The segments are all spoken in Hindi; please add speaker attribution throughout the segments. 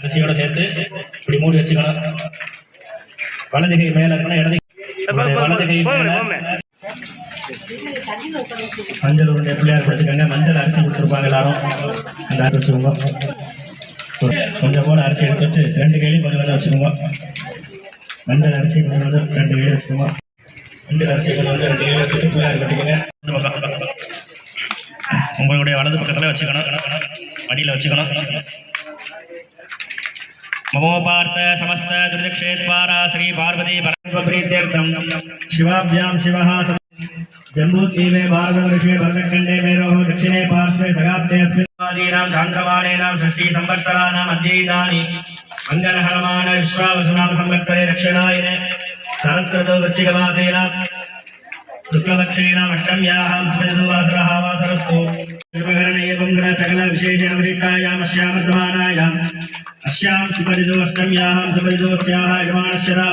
Speaker 1: அரிசியோட சேர்த்து இப்படி மூடி வச்சுக்கணும். வலது கை மேல இருக்கணும் இடது வலது கை மஞ்சள் உருண்டை பிள்ளையார் பிடிச்சிக்கோங்க மஞ்சள் அரிசி கொடுத்துருப்பாங்க எல்லாரும். அந்த அரிசி வச்சுக்கோங்க. கொஞ்சம் போல அரிசி எடுத்து வச்சு ரெண்டு கையிலையும் கொஞ்சம் கொஞ்சம் வச்சுக்கோங்க. மஞ்சள் அரிசி கொஞ்சம் கொஞ்சம் ரெண்டு கையில வச்சுக்கோங்க. மஞ்சள் அரிசி கொஞ்சம் கொஞ்சம் ரெண்டு கையில வச்சுட்டு பிள்ளையார் கட்டிக்கோங்க. உங்களுடைய வலது பக்கத்தில் வச்சுக்கணும். மடியில் வச்சுக்கணும். नमोपार्थ समस्त दुर्दक्षेत्वारा श्री पार्वती परमप्रीत्यर्थम। शिवाभ्याम शिवः जम्बूद्वीपे भारतवर्षे भरतखण्डे मेरोः दक्षिणे पार्श्वे सगाब्दे अस्मिन्वादीनां धान्तवाणेनां षष्टिः संवत्सराणाम् अद्यैतानि मङ्गलहरमान विश्वावसुनाम संवत्सरे दक्षिणायने सरत्रतो वृश्चिकमासेन। शुक्लपक्षेणाम् अष्टम्याहं स्मृतु वासरस्तु। शुभकरण एवं गण सकलविशेषेण वृष्टायामश्यामर्धमानायाम् अस्यां सुपरिदोऽष्टम्यां सुपरिदोऽस्याः यजमानश्यता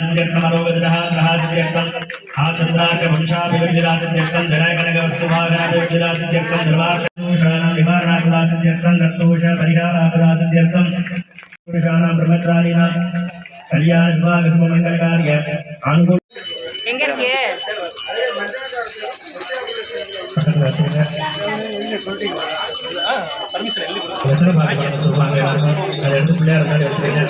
Speaker 1: सिद्ध्यर्थमरोगतिरहासिद्ध्यर्थम् आचन्द्रार्कवंशाभिवृद्धिरासिद्ध्यर्थम् जनाकनकवस्तुभागनाभिवृद्धिरासिद्ध्यर्थम् धर्मार्थदोषाणां निवारणार्थदासिद्ध्यर्थम्
Speaker 2: दत्तोषपरिहारार्थदासिद्ध्यर्थम् पुरुषाणां
Speaker 1: ब्रह्मचारीणां अनुकूल வெத்தலை பாட்டு பாட சொல்லுவாங்க அதை எடுத்து பிள்ளையார் முன்னாடி வச்சுருக்கேன்